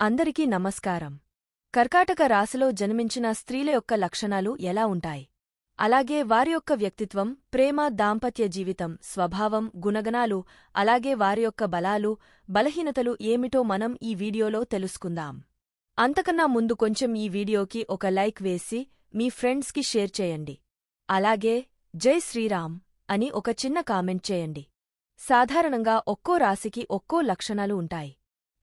అందరికీ నమస్కారం. కర్కాటక రాశిలో జన్మించిన స్త్రీల యొక్క లక్షణాలు ఎలా ఉంటాయి? అలాగే వారి యొక్క వ్యక్తిత్వం ప్రేమ దాంపత్య జీవితం స్వభావం గుణగణాలు అలాగే వారి యొక్క బలాలు బలహీనతలు ఏమిటో మనం ఈ వీడియోలో తెలుసుకుందాం. అంతకన్నా ముందు కొంచెం ఈ వీడియోకి ఒక లైక్ వేసి మీ ఫ్రెండ్స్కి షేర్ చేయండి. అలాగే జై శ్రీరామ్ అని ఒక చిన్న కామెంట్ చేయండి. సాధారణంగా ఒక్కో రాశికి ఒక్కో లక్షణాలు ఉంటాయి.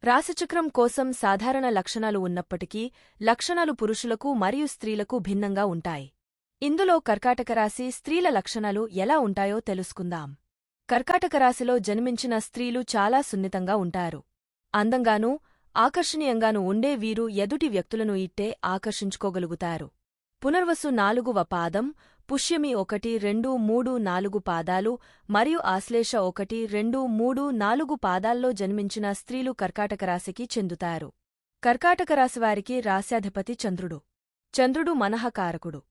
రాశిచక్రం కోసం సాధారణ లక్షణాలు ఉన్నప్పటికీ లక్షణాలు పురుషులకు మరియు స్త్రీలకు భిన్నంగా ఉంటాయి. ఇందులో కర్కాటక రాశి స్త్రీల లక్షణాలు ఎలా ఉంటాయో తెలుసుకుందాం. కర్కాటక రాశిలో జన్మించిన స్త్రీలు చాలా సున్నితంగా ఉంటారు. అందంగానూ ఆకర్షణీయంగానూ ఉండే వీరు ఎదుటి వ్యక్తులను ఇట్టే ఆకర్షించుకోగలుగుతారు. పునర్వసు నాలుగువ పాదం పుష్యమి ఒకటి రెండు మూడు నాలుగు పాదాలు మరియు ఆశ్లేష ఒకటి రెండు మూడు నాలుగు పాదాల్లో జన్మించిన స్త్రీలు కర్కాటక రాశికి చెందుతారు. కర్కాటక రాశివారికి రాశ్యాధిపతి చంద్రుడు. చంద్రుడు మనహకారకుడు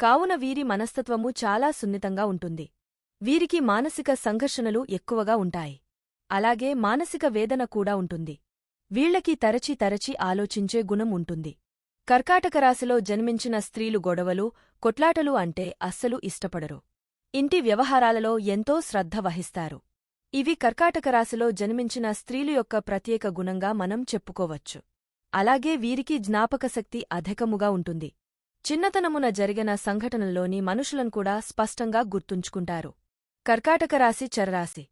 కావున వీరి మనస్తత్వము చాలా సున్నితంగా ఉంటుంది. వీరికి మానసిక సంఘర్షణలు ఎక్కువగా ఉంటాయి. అలాగే మానసిక వేదన కూడా ఉంటుంది. వీళ్ళకి తరచి తరచి ఆలోచించే గుణం ఉంటుంది. కర్కాటక రాశిలో జన్మించిన స్త్రీలు గొడవలు కొట్లాటలు అంటే అస్సలు ఇష్టపడరు. ఇంటి వ్యవహారాలలో ఎంతో శ్రద్ధ వహిస్తారు. ఇవి కర్కాటక రాశిలో జన్మించిన స్త్రీలు యొక్క ప్రత్యేక గుణంగా మనం చెప్పుకోవచ్చు. అలాగే వీరికి జ్ఞాపకశక్తి అధికముగా ఉంటుంది. చిన్నతనమున జరిగిన సంఘటనల్లోని మనుషులను కూడా స్పష్టంగా గుర్తుంచుకుంటారు. కర్కాటక రాశి చరరాశి.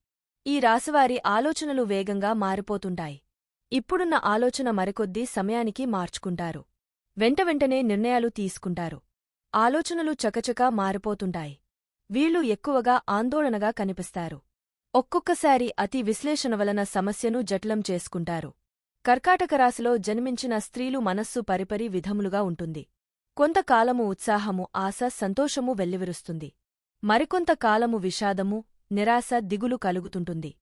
ఈ రాశివారి ఆలోచనలు వేగంగా మారిపోతుంటాయి. ఇప్పుడున్న ఆలోచన మరికొద్దీ సమయానికి మార్చుకుంటారు. వెంటవెంటనే నిర్ణయాలు తీసుకుంటారు. ఆలోచనలు చకచకా మారిపోతుంటాయి. వీళ్ళు ఎక్కువగా ఆందోళనగా కనిపిస్తారు. ఒక్కొక్కసారి అతి విశ్లేషణ వలన సమస్యను జటిలం చేసుకుంటారు. కర్కాటక రాశిలో జన్మించిన స్త్రీలు మనస్సు పరిపరి విధములుగా ఉంటుంది. కొంతకాలము ఉత్సాహము ఆశ సంతోషము వెల్లివిరుస్తుంది. మరికొంతకాలము విషాదము నిరాశ దిగులు కలుగుతుంటుంది.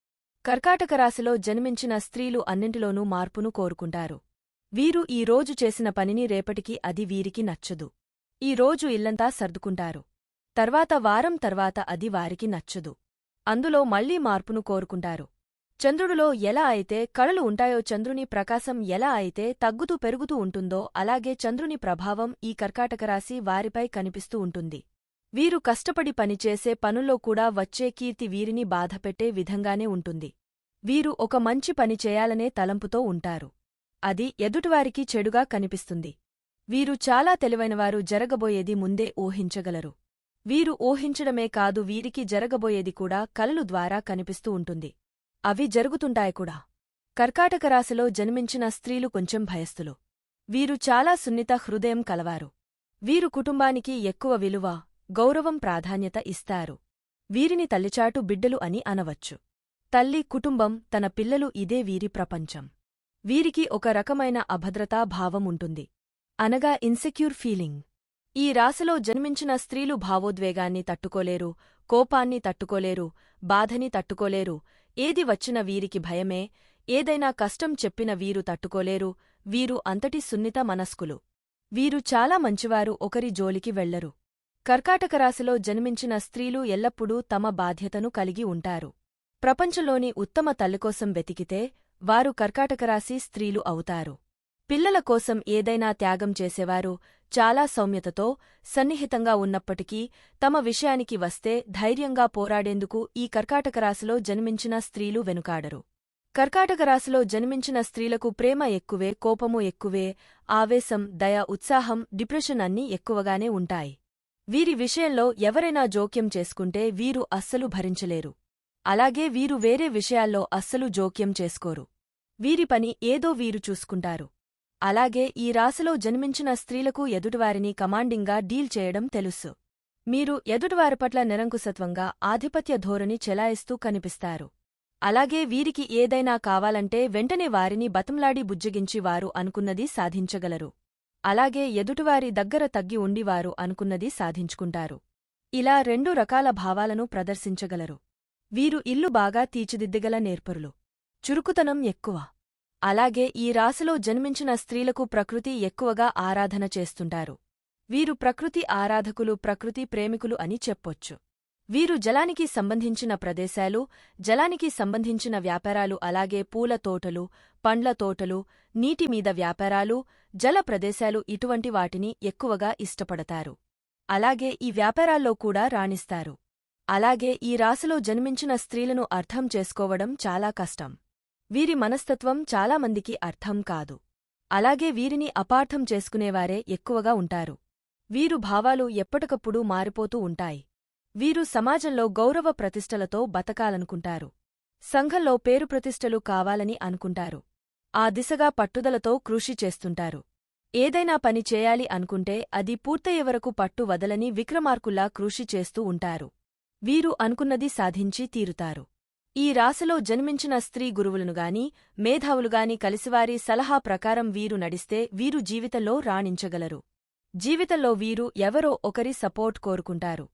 కర్కాటక రాశిలో జన్మించిన స్త్రీలు అన్నింటిలోనూ మార్పును కోరుకుంటారు. వీరు ఈ రోజు చేసిన పనిని రేపటికి అది వీరికి నచ్చదు. ఈ రోజు ఇల్లంతా సర్దుకుంటారు. తర్వాత వారం తర్వాత అది వారికి నచ్చదు. అందులో మళ్ళీ మార్పును కోరుకుంటారు. చంద్రుడిలో ఎలా అయితే కళలు ఉంటాయో చంద్రుని ప్రకాశం ఎలా అయితే తగ్గుతూ పెరుగుతూ ఉంటుందో అలాగే చంద్రుని ప్రభావం ఈ కర్కాటకరాశి వారిపై కనిపిస్తూ ఉంటుంది. వీరు కష్టపడి పనిచేసే పనుల్లో కూడా వచ్చే కీర్తి వీరిని బాధపెట్టే విధంగానే ఉంటుంది. వీరు ఒక మంచి పని చేయాలనే తలంపుతో ఉంటారు. అది ఎదుటివారికి చెడుగా కనిపిస్తుంది. వీరు చాలా తెలివైనవారు జరగబోయేది ముందే ఊహించగలరు. వీరు ఊహించడమే కాదు వీరికి జరగబోయేది కూడా కలలు ద్వారా కనిపిస్తూ ఉంటుంది. అవి జరుగుతుంటాయి కూడా. కర్కాటక రాశిలో జన్మించిన స్త్రీలు కొంచెం భయస్థులు. వీరు చాలా సున్నిత హృదయం కలవారు. వీరు కుటుంబానికి ఎక్కువ విలువ గౌరవం ప్రాధాన్యత ఇస్తారు. వీరిని తల్లిచాటు బిడ్డలు అని అనవచ్చు. తల్లి కుటుంబం తన పిల్లలు ఇదే వీరి ప్రపంచం. వీరికి ఒక రకమైన అభద్రతా భావం ఉంటుంది. అనగా ఇన్సెక్యూర్ ఫీలింగ్ ఈ రాశిలో జన్మించిన స్త్రీలు భావోద్వేగాన్ని తట్టుకోలేరు కోపాన్ని తట్టుకోలేరు బాధని తట్టుకోలేరు. ఏది వచ్చిన వీరికి భయమే. ఏదైనా కష్టం చెప్పిన వీరు తట్టుకోలేరు. వీరు అంతటి సున్నిత మనస్కులు. వీరు చాలా మంచివారు ఒకరి జోలికి వెళ్ళరు కర్కాటక రాశిలో జన్మించిన స్త్రీలు ఎల్లప్పుడూ తమ బాధ్యతను కలిగి ఉంటారు. ప్రపంచంలోని ఉత్తమ తల్లికోసం వెతికితే వారు కర్కాటకరాశి స్త్రీలు అవుతారు. పిల్లల కోసం ఏదైనా త్యాగం చేసేవారు చాలా సౌమ్యతతో సన్నిహితంగా ఉన్నప్పటికీ తమ విషయానికి వస్తే ధైర్యంగా పోరాడేందుకు ఈ కర్కాటకరాశిలో జన్మించిన స్త్రీలు వెనుకాడరు. కర్కాటకరాశిలో జన్మించిన స్త్రీలకు ప్రేమ ఎక్కువే కోపము ఎక్కువే ఆవేశం దయ ఉత్సాహం డిప్రెషన్ అన్నీ ఎక్కువగానే ఉంటాయి. వీరి విషయంలో ఎవరైనా జోక్యం చేసుకుంటే వీరు అస్సలు భరించలేరు. అలాగే వీరు వేరే విషయాల్లో అస్సలు జోక్యం చేసుకోరు. వీరి పని ఏదో వీరు చూసుకుంటారు. అలాగే ఈ రాశిలో జన్మించిన స్త్రీలకు ఎదుటివారిని కమాండింగ్గా డీల్ చేయడం తెలుసు. మీరు ఎదుటివారి పట్ల నిరంకుశత్వంగా ఆధిపత్య ధోరణి చెలాయిస్తూ కనిపిస్తారు. అలాగే వీరికి ఏదైనా కావాలంటే వెంటనే వారిని బతంలాడి బుజ్జగించి వారు అనుకున్నది సాధించగలరు. అలాగే ఎదుటివారి దగ్గర తగ్గి ఉండివారు అనుకున్నది సాధించుకుంటారు. ఇలా రెండు రకాల భావాలను ప్రదర్శించగలరు. వీరు ఇల్లు బాగా తీర్చిదిద్దగల నేర్పరులు. చురుకుతనం ఎక్కువ. అలాగే ఈ రాశిలో జన్మించిన స్త్రీలకు ప్రకృతి ఎక్కువగా ఆరాధన చేస్తుంటారు. వీరు ప్రకృతి ఆరాధకులు ప్రకృతి ప్రేమికులు అని చెప్పొచ్చు. వీరు జలానికి సంబంధించిన ప్రదేశాలు జలానికి సంబంధించిన వ్యాపారాలు అలాగే పూల తోటలు పండ్ల తోటలు నీటిమీద వ్యాపారాలు జల ప్రదేశాలు ఇటువంటి వాటిని ఎక్కువగా ఇష్టపడతారు. అలాగే ఈ వ్యాపారాల్లో కూడా రాణిస్తారు. అలాగే ఈ రాశిలో జన్మించిన స్త్రీలను అర్థం చేసుకోవడం చాలా కష్టం. వీరి మనస్తత్వం చాలామందికి అర్థం కాదు. అలాగే వీరిని అపార్థం చేసుకునేవారే ఎక్కువగా ఉంటారు. వీరు భావాలు ఎప్పటికప్పుడు మారిపోతూ ఉంటాయి. వీరు సమాజంలో గౌరవ ప్రతిష్టలతో బతకాలనుకుంటారు. సంఘంలో పేరు ప్రతిష్టలు కావాలని అనుకుంటారు. ఆ దిశగా పట్టుదలతో కృషి చేస్తుంటారు. ఏదైనా పని చేయాలి అనుకుంటే అది పూర్తయ్యే వరకు పట్టు వదలని విక్రమార్కుల్లా కృషి చేస్తూ ఉంటారు. వీరు అనుకున్నది సాధించి తీరుతారు. ఈ రాశిలో జన్మించిన స్త్రీ గురువులనుగాని మేధావులుగాని కలిసివారి సలహా ప్రకారం వీరు నడిస్తే వీరు జీవితంలో రాణించగలరు. జీవితంలో వీరు ఎవరో ఒకరి సపోర్ట్ కోరుకుంటారు.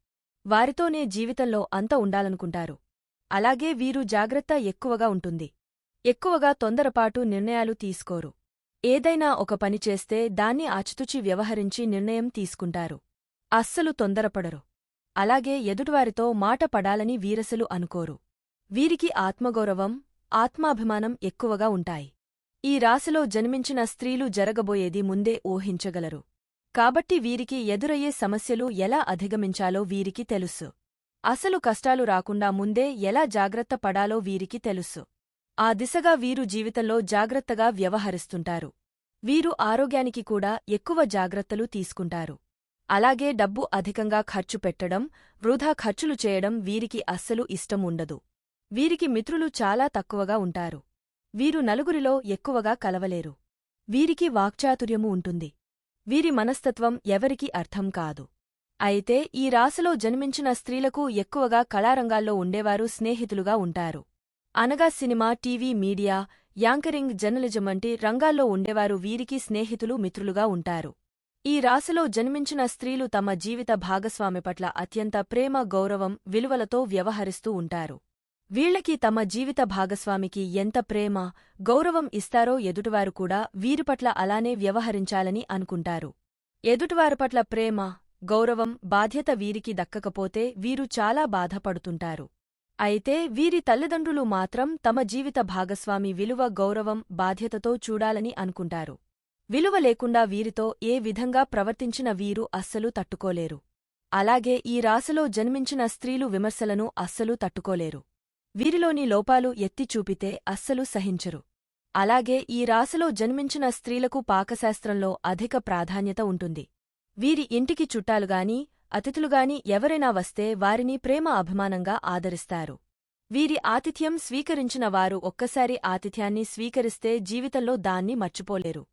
వారితోనే జీవితంలో అంత ఉండాలనుకుంటారు. అలాగే వీరు జాగ్రత్త ఎక్కువగా ఉంటుంది. ఎక్కువగా తొందరపాటు నిర్ణయాలు తీసుకోరు. ఏదైనా ఒక పని చేస్తే దాన్ని ఆచితుచి వ్యవహరించి నిర్ణయం తీసుకుంటారు. అస్సలు తొందరపడరు. అలాగే ఎదుటివారితో మాట పడాలని వీరసలు అనుకోరు. వీరికి ఆత్మగౌరవం ఆత్మాభిమానం ఎక్కువగా ఉంటాయి. ఈ రాశిలో జన్మించిన స్త్రీలు జరగబోయేది ముందే ఊహించగలరు. కాబట్టి వీరికి ఎదురయ్యే సమస్యలు ఎలా అధిగమించాలో వీరికి తెలుసు. అసలు కష్టాలు రాకుండా ముందే ఎలా జాగ్రత్త పడాలో వీరికి తెలుసు. ఆ దిశగా వీరు జీవితంలో జాగ్రత్తగా వ్యవహరిస్తుంటారు. వీరు ఆరోగ్యానికి కూడా ఎక్కువ జాగ్రత్తలు తీసుకుంటారు. అలాగే డబ్బు అధికంగా ఖర్చు పెట్టడం వృధా ఖర్చులు చేయడం వీరికి అస్సలు ఇష్టం ఉండదు. వీరికి మిత్రులు చాలా తక్కువగా ఉంటారు. వీరు నలుగురిలో ఎక్కువగా కలవలేరు. వీరికి వాక్చాతుర్యము ఉంటుంది. వీరి మనస్తత్వం ఎవరికీ అర్థం కాదు. అయితే ఈ రాశిలో జన్మించిన స్త్రీలకు ఎక్కువగా కళారంగాల్లో ఉండేవారు స్నేహితులుగా ఉంటారు. అనగా cinema TV media anchoring journalism వంటి రంగాల్లో ఉండేవారు వీరికి స్నేహితులు మిత్రులుగా ఉంటారు. ఈ రాశిలో జన్మించిన స్త్రీలు తమ జీవిత భాగస్వామి పట్ల అత్యంత ప్రేమ గౌరవం విలువలతో వ్యవహరిస్తూ ఉంటారు. వీళ్ళకి తమ జీవిత భాగస్వామికి ఎంత ప్రేమ గౌరవం ఇస్తారో ఎదుటివారు కూడా వీరిపట్ల అలానే వ్యవహరించాలని అనుకుంటారు. ఎదుటివారి పట్ల ప్రేమ గౌరవం బాధ్యత వీరికి దక్కకపోతే వీరు చాలా బాధపడుతుంటారు. అయితే వీరి తల్లిదండ్రులు మాత్రం తమ జీవిత భాగస్వామి విలువ గౌరవం బాధ్యతతో చూడాలని అనుకుంటారు. విలువ లేకుండా వీరితో ఏ విధంగా ప్రవర్తించిన వీరు అస్సలు తట్టుకోలేరు. అలాగే ఈ రాశిలో జన్మించిన స్త్రీలు విమర్శలను అస్సలు తట్టుకోలేరు. వీరిలోని లోపాలు ఎత్తి చూపితే అస్సలు సహించరు. అలాగే ఈ రాశిలో జన్మించిన స్త్రీలకు పాకశాస్త్రంలో అధిక ప్రాధాన్యత ఉంటుంది. వీరి ఇంటికి చుట్టాలుగాని అతిథులుగాని ఎవరైనా వస్తే వారిని ప్రేమ అభిమానంగా ఆదరిస్తారు. వీరి ఆతిథ్యం స్వీకరించిన వారు ఒక్కసారి ఆతిథ్యాన్ని స్వీకరిస్తే జీవితంలో దాన్ని మర్చిపోలేరు.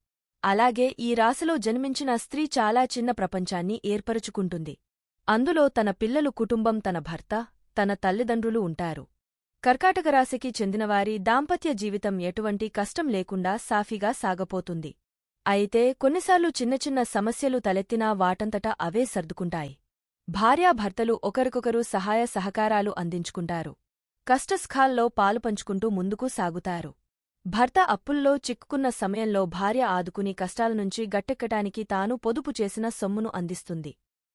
అలాగే ఈ రాశిలో జన్మించిన స్త్రీ చాలా చిన్న ప్రపంచాన్ని ఏర్పరుచుకుంటుంది. అందులో తన పిల్లలు కుటుంబం తన భర్త తన తల్లిదండ్రులు ఉంటారు. కర్కాటక రాశికి చెందినవారి దాంపత్య జీవితం ఎటువంటి కష్టం లేకుండా సాఫీగా సాగపోతుంది. అయితే కొన్నిసార్లు చిన్న చిన్న సమస్యలు తలెత్తినా వాటంతటా అవే సర్దుకుంటాయి. భార్యాభర్తలు ఒకరికొకరు సహాయ సహకారాలు అందించుకుంటారు. కష్టస్ఖాల్లో పాలుపంచుకుంటూ ముందుకు సాగుతారు. భర్త అప్పుల్లో చిక్కుకున్న సమయంలో భార్య ఆదుకుని కష్టాల నుంచి గట్టెక్కటానికి తాను పొదుపు చేసిన సొమ్మును అందిస్తుంది.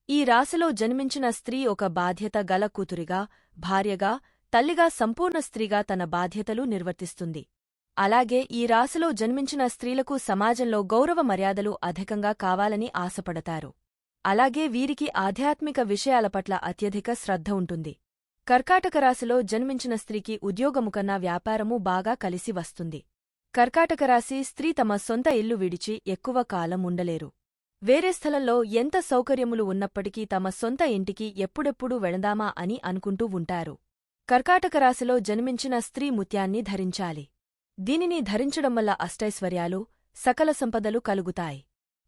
ఈ రాశిలో జన్మించిన స్త్రీ ఒక బాధ్యత గల కూతురిగా భార్యగా తల్లిగా సంపూర్ణ స్త్రీగా తన బాధ్యతలు నిర్వర్తిస్తుంది. అలాగే ఈ రాశిలో జన్మించిన స్త్రీలకు సమాజంలో గౌరవ మర్యాదలు అధికంగా కావాలని ఆశపడతారు. అలాగే వీరికి ఆధ్యాత్మిక విషయాల పట్ల అత్యధిక శ్రద్ధ ఉంటుంది. కర్కాటక రాశిలో జన్మించిన స్త్రీకి ఉద్యోగముకన్నా వ్యాపారము బాగా కలిసి వస్తుంది. కర్కాటక రాశి స్త్రీ తమ సొంత ఇల్లు విడిచి ఎక్కువ కాలం ఉండలేరు. వేరే స్థలంలో ఎంత సౌకర్యములు ఉన్నప్పటికీ తమ సొంత ఇంటికి ఎప్పుడెప్పుడు వెళదామా అని అనుకుంటూ ఉంటారు. కర్కాటక రాశిలో జన్మించిన స్త్రీ ముత్యాన్ని ధరించాలి. దీనిని ధరించడం వల్ల అష్టైశ్వర్యాలు సకల సంపదలు కలుగుతాయి.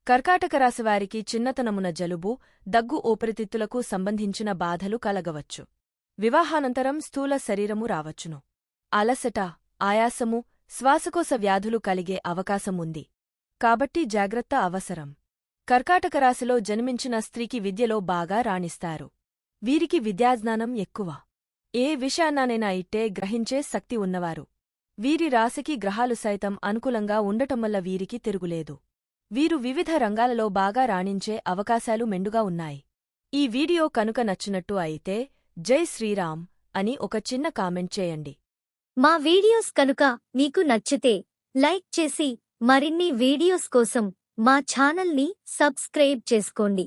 కర్కాటక రాశివారికి చిన్నతనమున జలుబు దగ్గు ఊపిరితిత్తులకు సంబంధించిన బాధలు కలగవచ్చు. వివాహానంతరం స్థూల శరీరము రావచ్చును. అలసట ఆయాసము శ్వాసకోశ వ్యాధులు కలిగే అవకాశముంది కాబట్టి జాగ్రత్త అవసరం. కర్కాటక రాశిలో జన్మించిన స్త్రీకి విద్యలో బాగా రాణిస్తారు. వీరికి విద్యాజ్ఞానం ఎక్కువ. ఏ విషయాన్ననైనా ఇట్టే గ్రహించే శక్తి ఉన్నవారు. వీరి రాశికి గ్రహాలు సైతం అనుకూలంగా ఉండటం వల్ల వీరికి తిరుగులేదు. వీరు వివిధ రంగాలలో బాగా రాణించే అవకాశాలు మెండుగా ఉన్నాయి. ఈ వీడియో కనుక నచ్చినట్టు అయితే జై శ్రీరామ్ అని ఒక చిన్న కామెంట్ చేయండి. మా వీడియోస్ కనుక మీకు నచ్చితే లైక్ చేసి మరిన్ని వీడియోస్ కోసం మా ఛానల్ని సబ్స్క్రైబ్ చేసుకోండి.